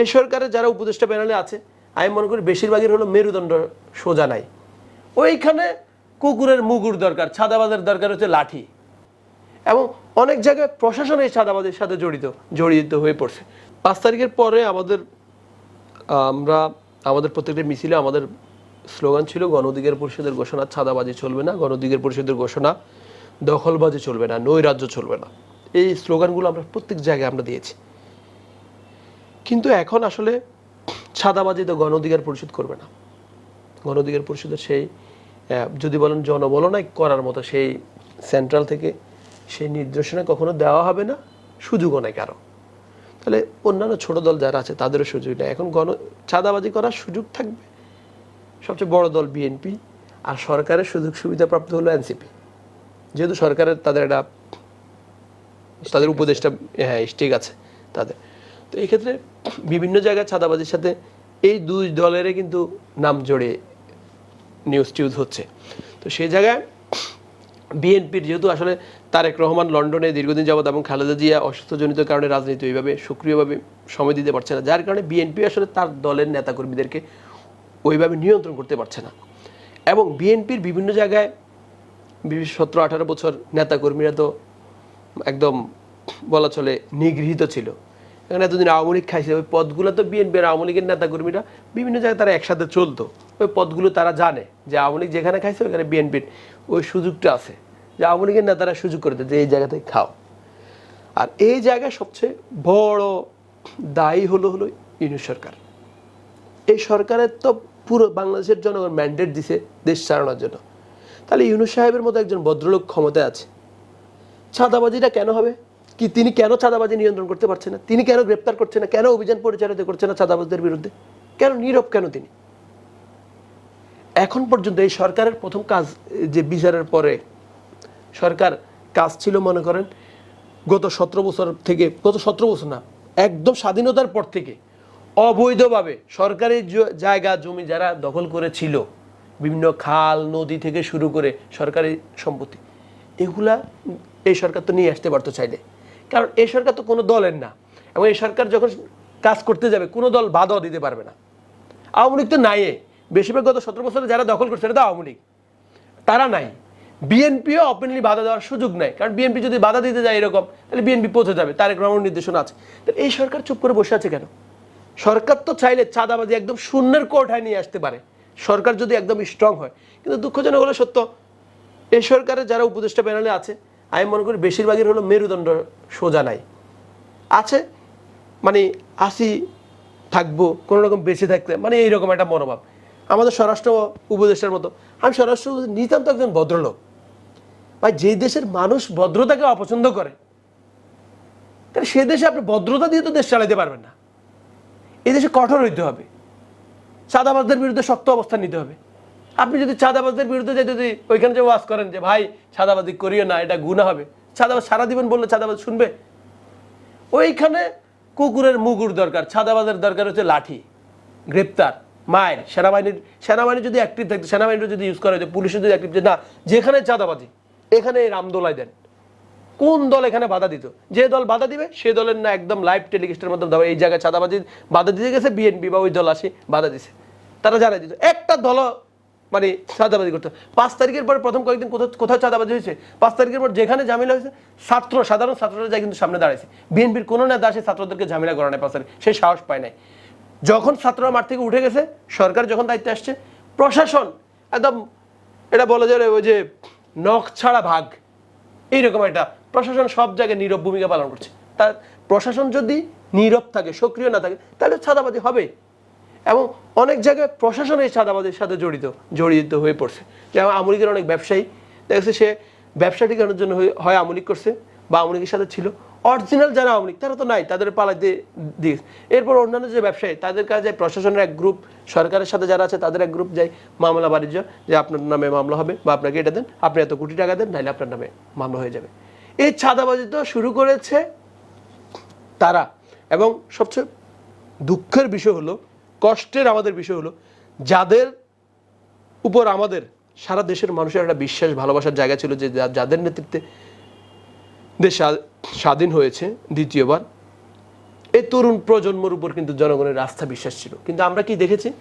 এই সরকারের যারা উপদেষ্টা প্যানেলে আছে, আমি মনে করি বেশিরভাগের হলো মেরুদণ্ড সোজা নাই। ওইখানে কুকুরের মুগুর দরকার, ছাদাবাদের দরকার হচ্ছে লাঠি। এবং অনেক জায়গায় প্রশাসন এই ছাদাবাদের সাথে জড়িত জড়িত হয়ে পড়ছে। পাঁচ তারিখের পরে আমাদের, আমরা, আমাদের প্রত্যেকটা মিছিলে আমাদের স্লোগান ছিল গণদিগের পরিষদের ঘোষণা, ছাদাবাজি চলবে না গণদিগের পরিষদের ঘোষণা, দখলবাজি চলবে না, নৈরাজ্য চলবে না। এই স্লোগানগুলো আমরা প্রত্যেক জায়গায় আমরা দিয়েছি। কিন্তু এখন আসলে ছাদাবাজি তো গণ অধিকার পরিষদ করবে না। গণ অধিকার পরিষদের সেই যদি বলেন জনবলনায় করার মতো সেই সেন্ট্রাল থেকে সেই নির্দেশনা কখনো দেওয়া হবে না? সুযোগও নাই কারও। তাহলে অন্যান্য ছোট দল যারা আছে তাদেরও সুযোগ নেই। এখন গণ চাঁদাবাজি করার সুযোগ থাকবে? সবচেয়ে বড় দল বিএনপি আর সরকারের সুযোগ সুবিধা প্রাপ্ত হলো এনসিপি। যেহেতু সরকারের তাদের একটা, তাদের উপদেশটা হ্যাঁ স্টিক আছে তাদের। তো এই ক্ষেত্রে বিভিন্ন জায়গায় ছাদাবাজির সাথে এই দুই দলেরই কিন্তু নাম জড়ে নিউজ টিউজ হচ্ছে। তো সেই জায়গায় বিএনপির যেহেতু আসলে তারেক রহমান লন্ডনে দীর্ঘদিন যাবত এবং খালেদা জিয়া অসুস্থজনিত কারণে রাজনীতি ওইভাবে সক্রিয়ভাবে সময় দিতে পারছে না, যার কারণে বিএনপি আসলে তার দলের নেতাকর্মীদেরকে ওইভাবে নিয়ন্ত্রণ করতে পারছে না। এবং বিএনপির বিভিন্ন জায়গায় বিশ সতেরো আঠারো বছর নেতাকর্মীরা তো একদম বলা চলে নিগৃহীত ছিল। এখানে এতদিন আওয়ামী লীগ খাইছে, ওই পদগুলো তো বিএনপির আওয়ামী লীগের নেতাকর্মীরা বিভিন্ন জায়গায় তারা একসাথে চলতো। ওই পদগুলো তারা জানে যে আওয়ামী লীগ যেখানে খাইছে ওখানে বিএনপির ওই সুযোগটা আছে। যে আওয়ামী লীগের নেতারা সুযোগ করে দেয় যে এই জায়গাতে খাও। আর এই জায়গায় সবচেয়ে বড় দায়ী হলো হলো ইউনিট সরকার। এই সরকারের তো পুরো বাংলাদেশের জনগণ ম্যান্ডেট দিছে দেশ চালানোর জন্য। তাহলে ইউনুস সাহেবের মতো একজন ভদ্রলোক ক্ষমতায় আছে। চাঁদাবাজিটা কেন হবে? কি তিনি কেন চাঁদাবাজি নিয়ন্ত্রণ করতে পারছেন না? তিনি কেন গ্রেপ্তার করছেন না? কেন অভিযান পরিচালিত করছেন না চাঁদাবাজদের বিরুদ্ধে? কেন নীরব কেন তিনি? এখন পর্যন্ত এই সরকারের প্রথম কাজ যে বিচারের পরে সরকার কাজ ছিল, মনে করেন, গত সতেরো বছর থেকে, গত সতেরো বছর না, একদম স্বাধীনতার পর থেকে অবৈধভাবে সরকারি জায়গা, জমি যারা দখল করেছিল, বিভিন্ন খাল, নদী থেকে শুরু করে সরকারি সম্পত্তি, এগুলা এই সরকার তো নিয়ে আসতে পারতো চাইলে। কারণ এই সরকার তো কোনো দলের না। এবং এই সরকার যখন কাজ করতে যাবে, কোনো দল বাধাও দিতে পারবে না। আওয়ামী লীগ তো নাই বেশিরভাগ গত সতেরো বছরে যারা দখল করছে এটা তো আওয়ামী লীগ। তারা নাই। বিএনপিও ওপেনলি বাধা দেওয়ার সুযোগ নাই। কারণ বিএনপি যদি বাধা দিতে যায় এরকম, তাহলে বিএনপি পৌঁছে যাবে তারেক রহমান নির্দেশনা আছে। তাহলে এই সরকার চুপ করে বসে আছে কেন? সরকার তো চাইলে চাঁদাবাজি একদম শূন্যের কোর্টায় নিয়ে আসতে পারে। সরকার যদি একদম স্ট্রং হয়। কিন্তু দুঃখজনক হলো সত্য এই সরকারের যারা উপদেষ্টা প্যানেলে আছে আমি মনে করি বেশিরভাগের হলো মেরুদণ্ড সোজা নাই। আছে মানে আসি, থাকব, কোনো রকম বেঁচে থাকতে মানে এইরকম একটা মনোভাব। আমাদের স্বরাষ্ট্র উপদেষ্টার মতো। আমি স্বরাষ্ট্র উপদেষ্টা নিতান্ত একজন ভদ্রলোক। ভাই, যে দেশের মানুষ ভদ্রতাকে অপছন্দ করে, তাহলে সে দেশে আপনি ভদ্রতা দিয়ে তো দেশ চালাতে পারবেন না। এই দেশে কঠোর হইতে হবে। চাঁদাবাজদের বিরুদ্ধে শক্ত অবস্থান নিতে হবে। আপনি যদি চাঁদাবাজদের বিরুদ্ধে যদি ওইখানে যে ওয়াজ করেন যে, ভাই, চাঁদাবাজি করিও না, এটা গুণা হবে। চাঁদাবাজ সারা দিবেন বললে চাঁদাবাজ শুনবে? ওইখানে কুকুরের মুগুর দরকার ছাদাবাদের দরকার হচ্ছে লাঠি, গ্রেপ্তার, মায়ের, সেনাবাহিনীর, সেনাবাহিনী যদি অ্যাক্টিভ থাকতো সেনাবাহিনীর যদি ইউজ করা হতো পুলিশের যদি অ্যাক্টিভ না, যেখানে চাঁদাবাজি, এখানে রামদোলায় দেন। কোন দল এখানে বাধা দিত? যে দল বাধা দিবে, সে দলের না একদম লাইভ টেলিকাস্টের মাধ্যমে দাও এই জায়গায় চাঁদাবাজি বাধা দিতে গেছে বিএনপি বা ওই দল আসে, বাধা দিছে। তারা জানাই দিত। একটা দল মানে চাঁদাবাজি করতে পাঁচ তারিখের পরে প্রথম কয়েকদিন কোথাও কোথাও চাঁদাবাজি হয়েছে। পাঁচ তারিখের পর যেখানে ঝামেলা হয়েছে, ছাত্র, সাধারণ ছাত্ররা যায় কিন্তু সামনে দাঁড়াইছে। বিএনপির কোনো নেতা আসে ছাত্রদেরকে ঝামেলা করা নেই পাঁচ তারিখ। সে সাহস পায় নাই। যখন ছাত্ররা মাঠ থেকে উঠে গেছে, সরকার যখন দায়িত্বে আসছে, প্রশাসন একদম এটা বলা যায় ওই যে নখ ছাড়া ভাগ। এইরকম একটা প্রশাসন সব জায়গায় নীরব ভূমিকা পালন করছে। তার প্রশাসন যদি নীরব থাকে, সক্রিয় না থাকে, তাহলে ছাদাবাজি হবে। এবং অনেক জায়গায় প্রশাসন এই ছাদাবাজির সাথে জড়িত জড়িত হয়ে পড়ছে। যেমন আমলিকের অনেক ব্যবসায়ী দেখছে সে ব্যবসা টিকানোর জন্য হয়- আমলিক করছে বা আমলিকের সাথে ছিল। অরিজিনাল যারা আমলিক, তারা তো নাই, তাদের দিয়ে দিয়ে এরপর অন্যান্য যে ব্যবসায়ী, তাদের কাছে প্রশাসনের এক গ্রুপ সরকারের সাথে যারা আছে তাদের এক গ্রুপ যায় মামলা বাণিজ্য, যে আপনার নামে মামলা হবে বা আপনাকে এটা দেন, আপনি এত কোটি টাকা দেন নাহলে আপনার নামে মামলা হয়ে যাবে। এই ছাদাবাজি তো শুরু করেছে তারা। এবং সবচেয়ে দুঃখের বিষয় হলো কষ্টের আমাদের বিষয় হলো, যাদের উপর আমাদের সারা দেশের মানুষের একটা বিশ্বাস, ভালোবাসার জায়গা ছিল যে যাদের নেতৃত্বে দেশ স্বা- স্বাধীন হয়েছে দ্বিতীয়বার এই তরুণ প্রজন্মর উপর কিন্তু জনগণের আস্থা বিশ্বাস ছিল। কিন্তু আমরা কি দেখেছি?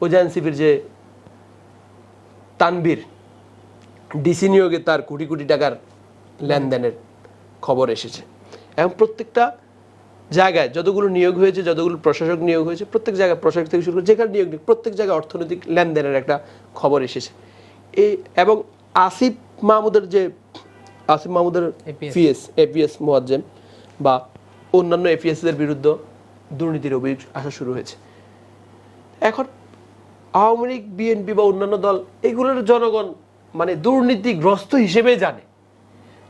এনসিপির যে তানবীর ডিসি নিয়োগে তার কোটি কোটি টাকার লেনদেনের খবর এসেছে। এবং প্রত্যেকটা জায়গায় যতগুলো নিয়োগ হয়েছে যতগুলো প্রশাসক নিয়োগ হয়েছে প্রত্যেক জায়গায় প্রশাসক থেকে শুরু করে যেখানে নিয়োগ নেই প্রত্যেক জায়গায় অর্থনৈতিক লেনদেনের একটা খবর এসেছে। এই এবং আসিফ মাহমুদের যে আসিফ মাহমুদের APS পিএস এপিএস মোয়াজ্জেম বা অন্যান্য এপিএসদের বিরুদ্ধে দুর্নীতির অভিযোগ আসা শুরু হয়েছে। এখন আওয়ামী লীগ বিএনপি বা অন্যান্য দল এগুলোর জনগণ মানে দুর্নীতিগ্রস্ত হিসেবে জানে।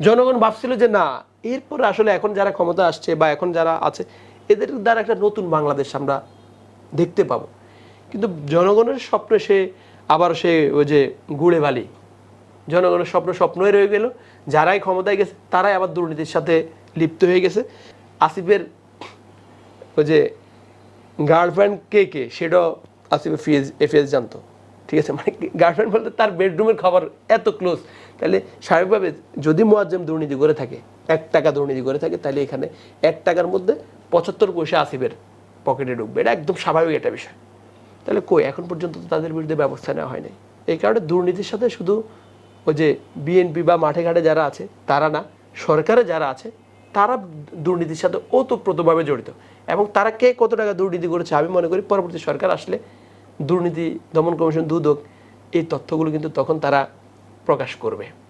জনগণ ভাবছিল যে না এরপরে আসলে এখন যারা ক্ষমতা আসছে বা এখন যারা আছে, এদের দ্বারা একটা নতুন বাংলাদেশ আমরা দেখতে পাবো। কিন্তু জনগণের স্বপ্নে সে আবার সে ওই যে গুড়ে বালি। জনগণের স্বপ্ন স্বপ্নই রয়ে গেল। যারাই ক্ষমতায় গেছে, তারাই আবার দুর্নীতির সাথে লিপ্ত হয়ে গেছে। আসিফের ওই যে গার্লফ্রেন্ড কে কে, সেটাও আসিফ এফিএস এফিএস জানতো। ঠিক আছে? মানে গার্লফ্রেন্ড বলতে তার বেডরুমের খবর এত ক্লোজ তাহলে স্বাভাবিকভাবে যদি মোয়াজ্জেম দুর্নীতি করে থাকে এক টাকা দুর্নীতি করে থাকে তাহলে এখানে এক টাকার মধ্যে পঁচাত্তর পয়সা আসিফের পকেটে ঢুকবে। এটা একদম স্বাভাবিক একটা বিষয়। তাহলে কই? এখন পর্যন্ত তো তাদের বিরুদ্ধে ব্যবস্থা নেওয়া হয়নি। এই কারণে দুর্নীতির সাথে শুধু ওই যে বিএনপি বা মাঠে ঘাটে যারা আছে, তারা না, সরকারে যারা আছে, তারা দুর্নীতির সাথে ওতপ্রোতভাবে জড়িত। এবং তারা কে কত টাকা দুর্নীতি করেছে আমি মনে করি পরবর্তী সরকার আসলে দুর্নীতি দমন কমিশন দুদক, এই তথ্যগুলো কিন্তু তখন তারা প্রকাশ করবে।